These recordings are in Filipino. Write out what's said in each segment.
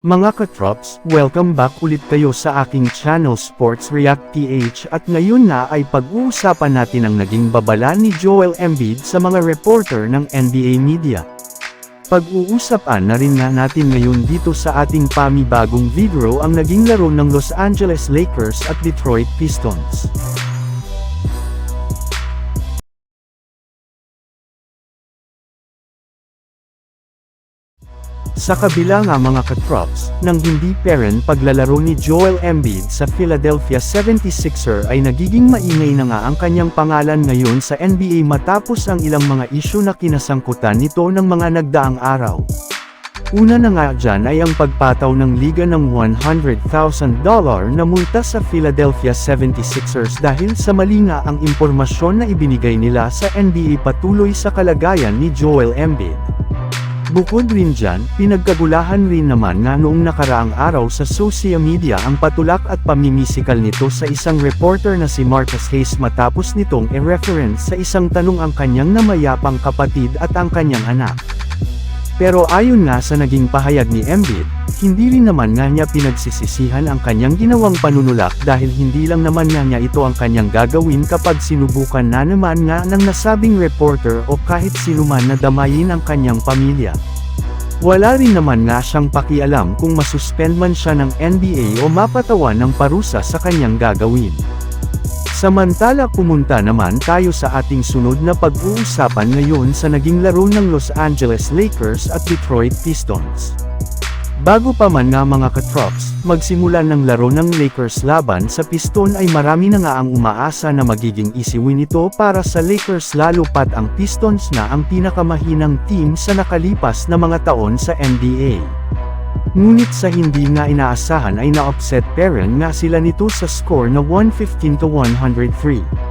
Mga katrops, welcome back ulit kayo sa aking channel Sports React PH at ngayon na ay pag-uusapan natin ang naging babala ni Joel Embiid sa mga reporter ng NBA media. Pag-uusapan na rin na natin ngayon dito sa ating pamibagong video ang naging laro ng Los Angeles Lakers at Detroit Pistons. Sa kabila nga mga katrops, nang hindi peren paglalaro ni Joel Embiid sa Philadelphia 76er ay nagiging maingay na nga ang kanyang pangalan ngayon sa NBA matapos ang ilang mga isyu na kinasangkutan nito ng mga nagdaang araw. Una na nga dyan ay ang pagpataw ng liga ng $100,000 na multa sa Philadelphia 76ers dahil sa mali nga ang impormasyon na ibinigay nila sa NBA patuloy sa kalagayan ni Joel Embiid. Bukod rin dyan, pinagkagulahan rin naman nga noong nakaraang araw sa social media ang patulak at pamimisikal nito sa isang reporter na si Marcus Hayes matapos nitong e-reference sa isang tanong ang kanyang namayapang kapatid at ang kanyang anak. Pero ayon nga sa naging pahayag ni Embiid, hindi rin naman nga niya pinagsisisihan ang kanyang ginawang panunulak dahil hindi lang naman nga niya ito ang kanyang gagawin kapag sinubukan na naman nga ng nasabing reporter o kahit sino man na damayin ang kanyang pamilya. Wala rin naman nga siyang pakialam kung masuspend man siya ng NBA o mapatawan ng parusa sa kanyang gagawin. Samantala pumunta naman tayo sa ating sunod na pag-uusapan ngayon sa naging laro ng Los Angeles Lakers at Detroit Pistons. Bago pa man nga mga katrops, magsimula ng laro ng Lakers laban sa Piston ay marami na nga ang umaasa na magiging easy win ito para sa Lakers lalo pat ang Pistons na ang pinakamahinang team sa nakalipas na mga taon sa NBA. Ngunit sa hindi nga inaasahan ay na-upset parent nga sila nito sa score na 115 to 103.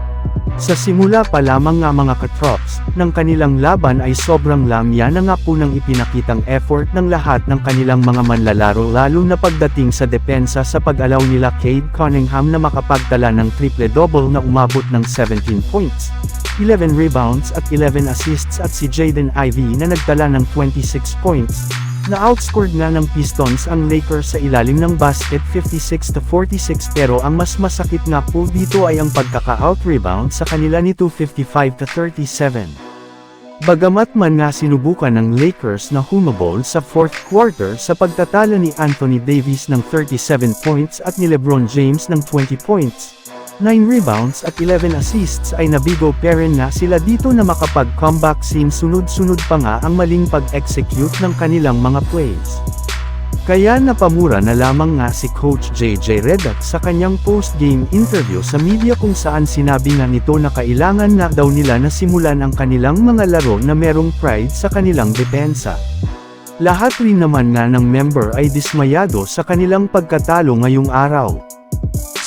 Sa simula pa lamang nga mga katrops, ng kanilang laban ay sobrang lamya na nga po ng ipinakitang effort ng lahat ng kanilang mga manlalaro lalo na pagdating sa depensa sa pag-alaw nila Cade Cunningham na makapagtala ng triple-double na umabot ng 17 points, 11 rebounds at 11 assists at si Jaden Ivey na nagtala ng 26 points, na-outscored nga ng Pistons ang Lakers sa ilalim ng basket 56 to 46 pero ang mas masakit nga po dito ay ang pagkaka-out-rebound sa kanila nito 55 to 37. Bagamat man nga sinubukan ng Lakers na humabol sa fourth quarter sa pagtatalo ni Anthony Davis ng 37 points at ni LeBron James ng 20 points, 9 rebounds at 11 assists ay nabigo pa rin nga sila dito na makapag-comeback scene sunod-sunod pa nga ang maling pag-execute ng kanilang mga plays. Kaya napamura na lamang nga si Coach JJ Redick sa kanyang post-game interview sa media kung saan sinabi nga nito na kailangan na daw nila na simulan ang kanilang mga laro na merong pride sa kanilang depensa. Lahat rin naman nga ng member ay dismayado sa kanilang pagkatalo ngayong araw.